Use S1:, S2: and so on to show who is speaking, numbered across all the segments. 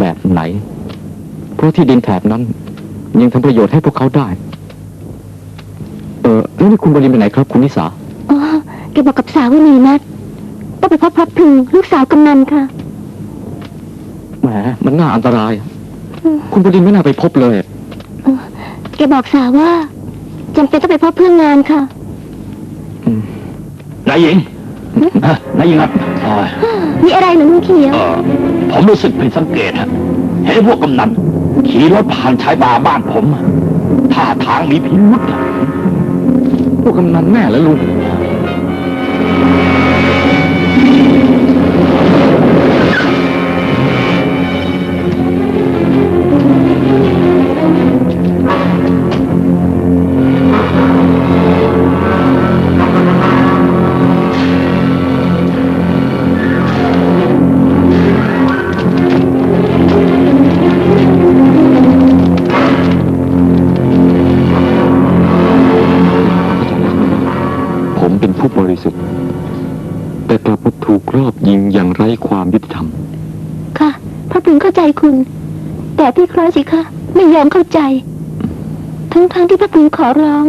S1: แบบไหน เพราะที่ดินแถบนั้น ยังทำประโยชน์ให้พวกเขาได้ เออแล้วนี่คุณบรินไปไหนครับ คุณนิสา
S2: อ๋อแกบอกกับสาวนีนัดต้องไปพบพระพลึงลูกสาวกำนันค่ะ
S1: แหมมันน่าอันตราย คุณบรินไม่น่าไปพบเลย
S2: แกบอกสาวว่าจำเป็นต้องไปพบเพื่องานค่ะ
S3: นายหญิงฮะนายหญิงครับเอ่อ
S2: มีอะไรเหรือลุงเขียว
S3: เอ่อ ผมรู้สึกผิดสังเกตฮะเห็นพวกกำนันขี่รถผ่านชายป่าบ้านผมท่าทางมีพิรุษ
S1: พวกกำนันแน่และ
S2: ลุง แต่พี่คล้อยสิคะ ไม่ยอมเข้าใจ ทั้งๆที่พระพลึงขอร้อง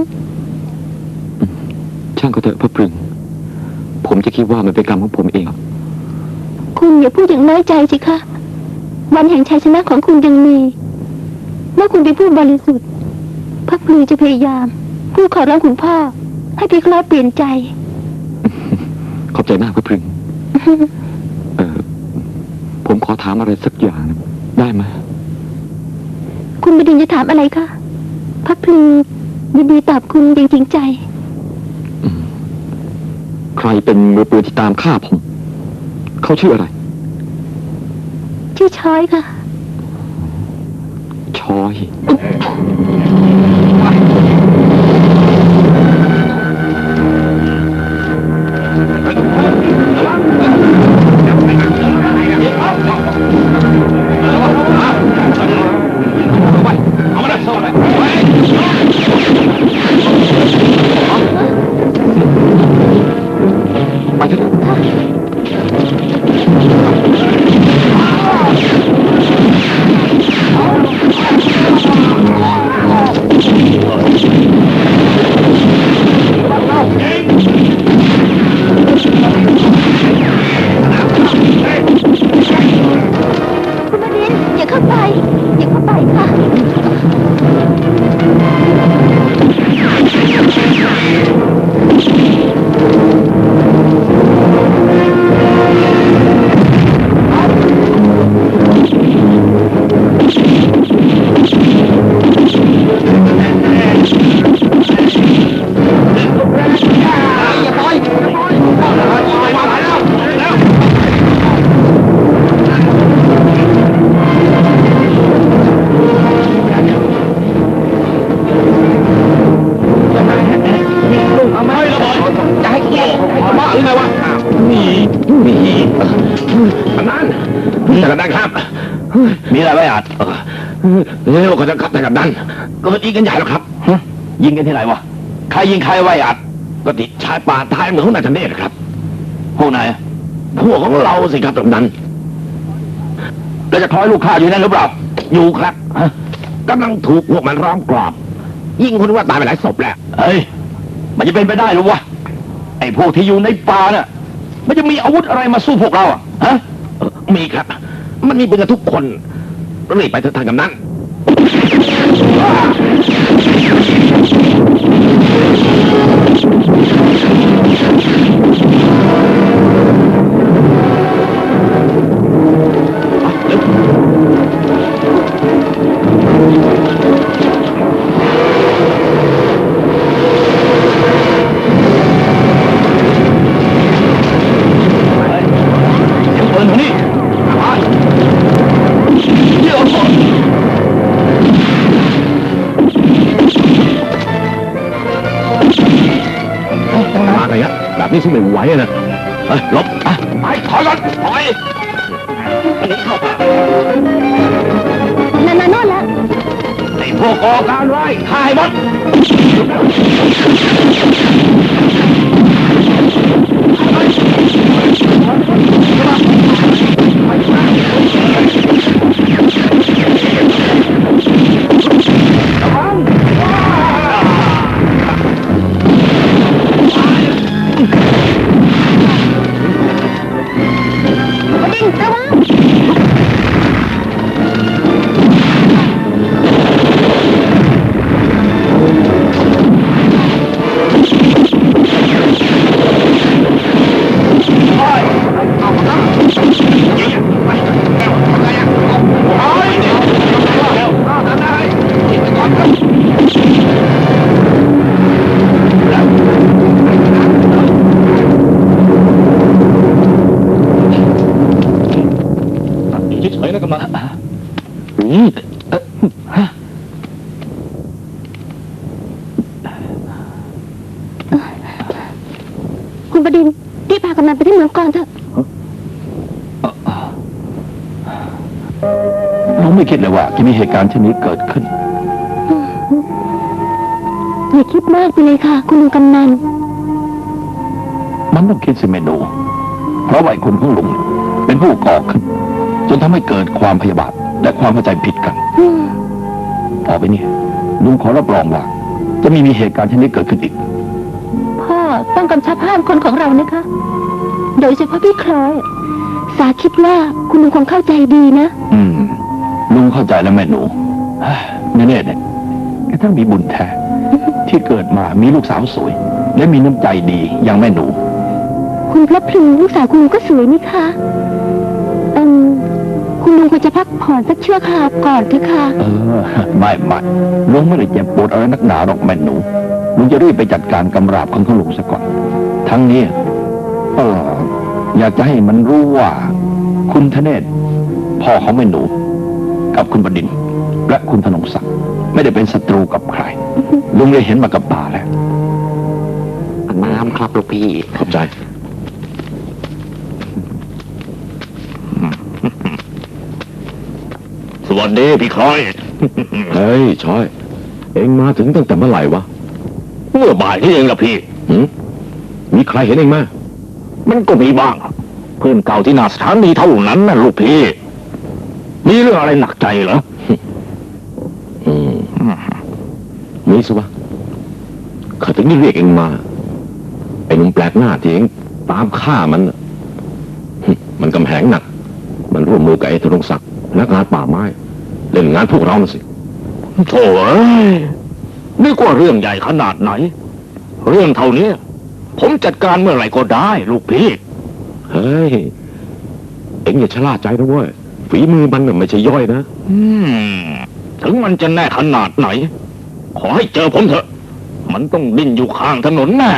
S1: ช่างก็เถอะพระปรึง ผมจะคิดว่ามันเป็นกรรมของผมเอง
S2: คุณอย่าพูดอย่างน้อยใจสิคะ วันแห่งชัยชนะของคุณยังมี เมื่อคุณเป็นผู้บริสุทธิ์พระพลือจะพยายามผู้ขอร้องคุณพ่อ ให้พี่คล้อยเปลี่ยนใจ
S1: ขอบใจมากพระปรึง เออผมขอถามอะไรสักอย่าง ได้ไหม
S2: คุณบดินทร์จะถามอะไรคะพระพลือยินดีตอบคุณอย่างจริงใจ
S1: ใครเป็นมือปืนที่ตามฆ่าผม เขาชื่ออะไร
S2: ชื่อช้อยค่ะ
S1: ชอย
S3: กำนันแต่กำนันครับ มีอะไรไม่อาจเร็วก็จะขับแต่กำนันเกิดยิงกันใหญ่แล้วครับยิงกันที่ไหนวะใครยิงใครไว้อาจก็ติดชายป่าท้ายเมืองของนายธเนศครับพวกไหนายพวกของเราสิครับกำนันแล้วจะคอยลูกค้าอยู่นั่นหรือเปล่าอยู่ครับฮะกำลังถูกพวกมันร้อมกรอบ ยิงคนว่าตายไปหลายศพแล้วเฮ้ยมันจะเป็นไปได้หรือวะไอ้พวกที่อยู่ในป่าน่ะ มันจะมีอาวุธอะไรมาสู้พวกเราอะฮะมีครับ มันมีเป็นกันทุกคนรีบไปเถอทางกำนั้น ไงอะแบบนี้สู้ไม่ไหวอะนะเฮ้ยหลบอะไปถอยก่อนถอยอันนี้เข้าไป
S2: นานาโน่นแล้ว
S3: ไอ้พวกก่อการร้ายฆ่าให้หมด
S2: บดินทร์รีบพากำนันไปที่เมืองกองเถอะ
S3: เราไม่คิดเลยว่าจะมีเหตุการณ์เช่นนี้เกิดขึ้น
S2: อย่าคิดมากไปเลยค่ะ คุณลุงกำนัน
S3: มันต้องคิดสิเมนู เพราะว่าไอ้คนของลุงเป็นผู้ก่อขึ้น จนทำให้เกิดความพยาบาทและความเข้าใจผิดกัน
S2: อืม
S3: ต่อไปนี้ลุงขอรับรองว่า จะไม่มีเหตุการณ์เช่นนี้เกิดขึ้นอีก
S2: พ่อ ต้องกำชับห้ามคนของเรานะคะ โดยเฉพาะพี่คล้อย สาคิดว่าคุณลุงคงเข้าใจดีนะ
S3: อืม ลุงเข้าใจแล้วแม่หนูเฮ้ยแน่ๆเนี่ยกระทั่งมีบุญแท้ ที่เกิดมามีลูกสาวสวย และมีน้ำใจดีอย่างแม่หนู
S2: คุณพระพลูลูกสาวคุณลุงก็สวยนี่คะเอืมคุณลุงควรจะพักผ่อนสักชั่วคราวก่อนเถอะค่ะ
S3: เออ ไม่ไม่ลุงไม่ได้เจ็บปวดอะไรนักหนาหรอกแม่หนู ลุงจะรีบไปจัดการกำราบของข้าลุงซะก่อน ทั้งนี้เอออยากจะให้มันรู้ว่า คุณธเนศพ่อของแม่หนู กับคุณบดินทร์และคุณธนงศักดิ์ไม่ได้เป็นศัตรูกับใคร ลุงได้เห็นมากับตาแล้ว
S1: น้ำครับลูกพี่
S3: ขอบใจ
S4: สวัสดีพี่คล้อย
S3: เฮ้ยช้อย เอ็งมาถึงตั้งแต่เมื่อไหร่วะ
S4: เมื่อบ่ายที่เองละพี่
S3: หืมมีใครเห็นเองไหม
S4: มันก็มีบ้าง เพื่อนเก่าที่หนาสถานีเท่านั้นน่ะลูกพี่ มีเรื่องอะไรหนักใจเหรอ
S3: อืมนี่สิวะข้าถึงได้เรียกเองมา ไอ้หนุ่มแปลกหน้าที่เองตามฆ่ามัน มันกำแหงหนัก มันร่วมมือกับไอ้ธนงศักดิ์นักงานป่าไม้ เล่นงานพวกเราน่ะสิ
S4: โถ่เอ้ย นึกว่าเรื่องใหญ่ขนาดไหน เรื่องเท่านี้ ผมจัดการเมื่อไหร่ก็ได้ ลูกพี่
S3: เฮ้ย เอ็งอย่าชะล่าใจนะเว้ย ฝีมือมันน่ะไม่ใช่ย่อยนะ
S4: อืม ถึงมันจะแน่ขนาดไหน ขอให้เจอผมเถอะ มันต้องดิ้นอยู่ข้างถนนแน่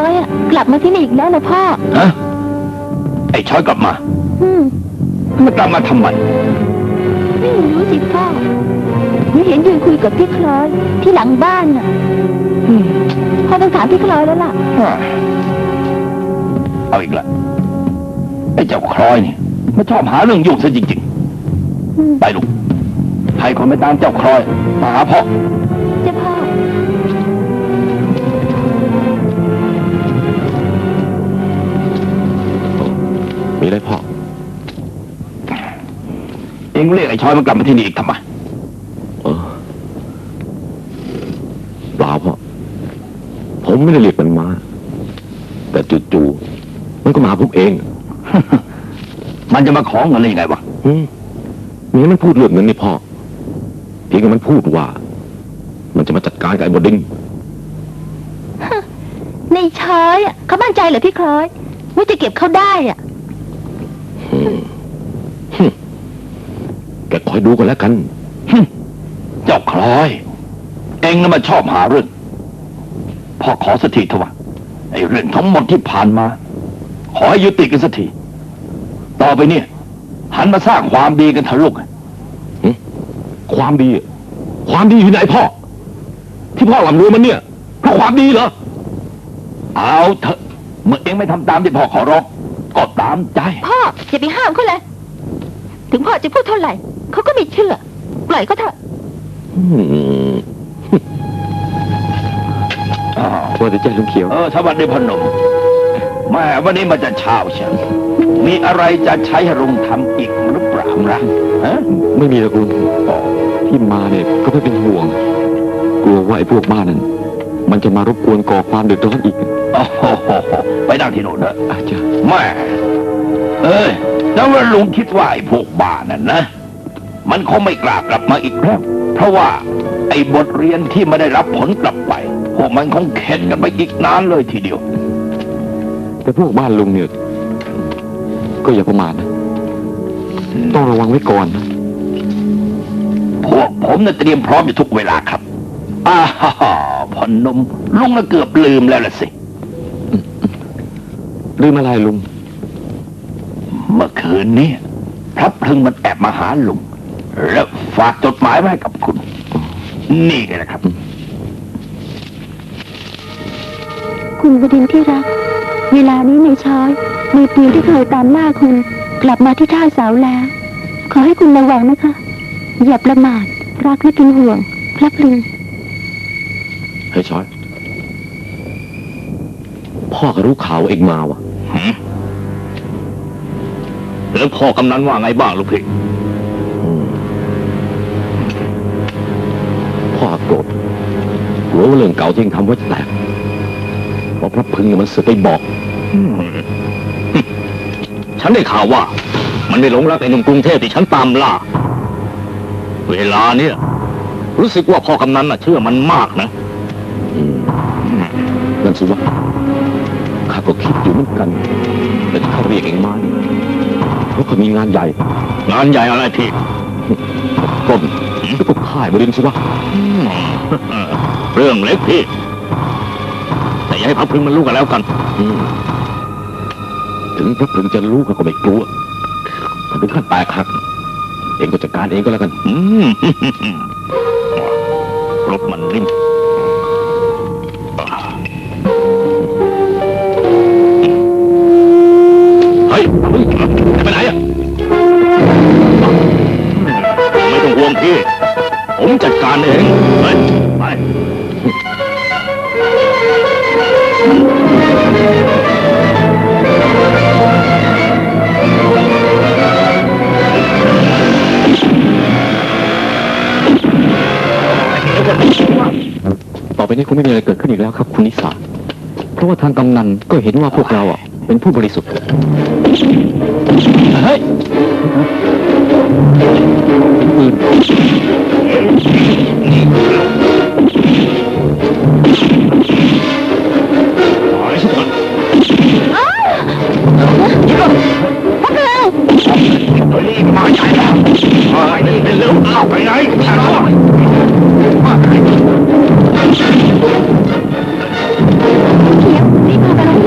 S2: ช้อยอะกลับมาที่นี่อีกแล้วนะพ่อ
S3: ฮะไอ้ช้อยกลับมา
S2: อืม
S3: มันกลับมาทำไม
S2: ไม่รู้สิพ่อไม่เห็นยืนคุยกับพี่คล้อยที่หลังบ้านน่ะอืมพ่อต้องถามพี่คล้อยแล้วล่ะ
S3: เอาอีกละไอ้เจ้าคลอยนี่มันชอบหาเรื่องยุ่งซะจริง
S2: อืม
S3: ๆ ไปลูกให้คนไปตามเจ้าคลอยมาหาพ่อ มีอะไรพ่อ เอ็งเรียกไอ้ชอยมันกลับมาที่นี่อีกทำไมเออเปล่าพ่อ ผมไม่ได้เรียกมันมา แต่จู่ๆมันก็มาผมเอง มันจะมาของเงินได้ยังไงวะนี่มันพูดเรื่องเงินนี่พ่อเพียงแต่มันพูดว่า มันจะมาจัดการกับไอ้บดิน
S2: ในช้อยอะเขามั่นใจเหรอพี่คล้อย ว่าจะเก็บเขาได้อะ
S3: แกคอยดูกันแล้วกัน เจ้าคลอย เองน่ะมาชอบหาเรื่องพ่อขอสักทีเถอะวะไอ้เรื่องทั้งหมดที่ผ่านมา ขอให้ยุติกันสักทีต่อไปเนี่ย หันมาสร้างความดีกันเถอะลูกความดี ความดีอยู่ไหนพ่อ ที่พ่อลำรวยมันเนี่ยเพราะความดีเหรอเอาเถอะเมื่อเองไม่ทำตามที่พ่อขอร้องก็ตามใจ
S2: พ่ออย่าไปห้ามเขาเลย ถึงพ่อจะพูดเท่าไหร่ เขาก็ไม่เชื่อ ปล่อยเขาเถอะ
S1: ว่าจะแจ้งลุงเขียว
S3: เออสวัสดีพอหนมแม่วันนี้มันจะเช้าเชียวมีอะไรจะใช้ให้ลุงทำอีกหรือเปล่าล่ะฮะ
S1: ไม่มีหรอกลุงที่มาเนี่ยก็ไม่เป็นห่วง กลัวว่าไอ้พวกบ้านนั้น มันจะมารบกวนก่อความเดือดร้อนอีก
S3: โอ้โหไปนั่งที่โน่นเถอะ
S1: อาจจะ
S3: แม่เอ้ยแล้วว่าลุงคิดว่าไอ้พวกบ้านนั่นนะ มันคงไม่กล้ากลับมาอีกแล้ว เพราะว่าไอ้บทเรียนที่ไม่ได้รับผลกลับไป พวกมันคงเข็นกันไปอีกนานเลยทีเดียว
S1: แต่พวกบ้านลุงเนี่ยก็อย่าประมาทนะ ต้องระวังไว้ก่อนนะ
S3: ผมน่ะเตรียมพร้อมอยู่ทุกเวลาครับอ้าฮ่าฮ่าพอหนมลุงน่ะเกือบลืมแล้วล่ะสิ
S5: ลืมอะไรลุง
S3: เมื่อคืนนี้พระพลึงมันแอบมาหาลุง แล้วฝากจดหมายไว้ให้กับคุณ นี่ไงนะครับ
S2: คุณบดินทร์ที่รัก เวลานี้ในช้อยมือปืนที่เคยตามล่าคุณกลับมาที่ท่าเสาแล้ว ขอให้คุณระวังนะคะ อย่าประมาทรักและเป็นห่วงพระพลึง
S5: เฮ้ยช้อย พ่อก็รู้ข่าวว่าเองมาวะ
S4: หืมแล้วพ่อกำนันว่าไงบ้างลูกพี่
S5: กลัวว่าเรื่องเก่าที่เองทำไว้จะแตกเพราะพระพึงเนี่ยมันเสือกไปบอก
S4: ฉันได้ข่าวว่า มันไม่หลงรักไอ้หนุ่มกรุงเทพที่ฉันตามล่า เวลาเนี่ย รู้สึกว่าพ่อกำนันน่ะเชื่อมันมากนะ
S5: อืมนั่นสิวะข้าก็คิดอยู่เหมือนกัน แต่ที่เขาเรียกเองมาเนี่ยเพราะเขามีงานใหญ่
S4: งานใหญ่อะไรพี่
S5: ปล้นหรือพวกค่ายบรินทร์สิวะ
S4: อืม เรื่องเล็กพี่ แต่อย่าให้พระพรึงมันรู้กันแล้วกัน
S5: อืมถึงพระพึงจะรู้ข้าก็ไม่กลัวถ้าถึงขั้นแตกหัก เองก็จัดการเองก็แล้วกัน
S4: อืมรถมันริมเฮ้ยเฮ้ยจะไปไหนอะไม่ต้องห่วงพี่ ผมจัดการเองไปไไม่
S5: มีอะไรเกิดขึ้นอีกแล้วครับ คุณนิสาเพราะว่าทางกำนันก็เห็นว่าพวกเราอะเป็นผู้บริสุทธิ์
S3: เฮ้ย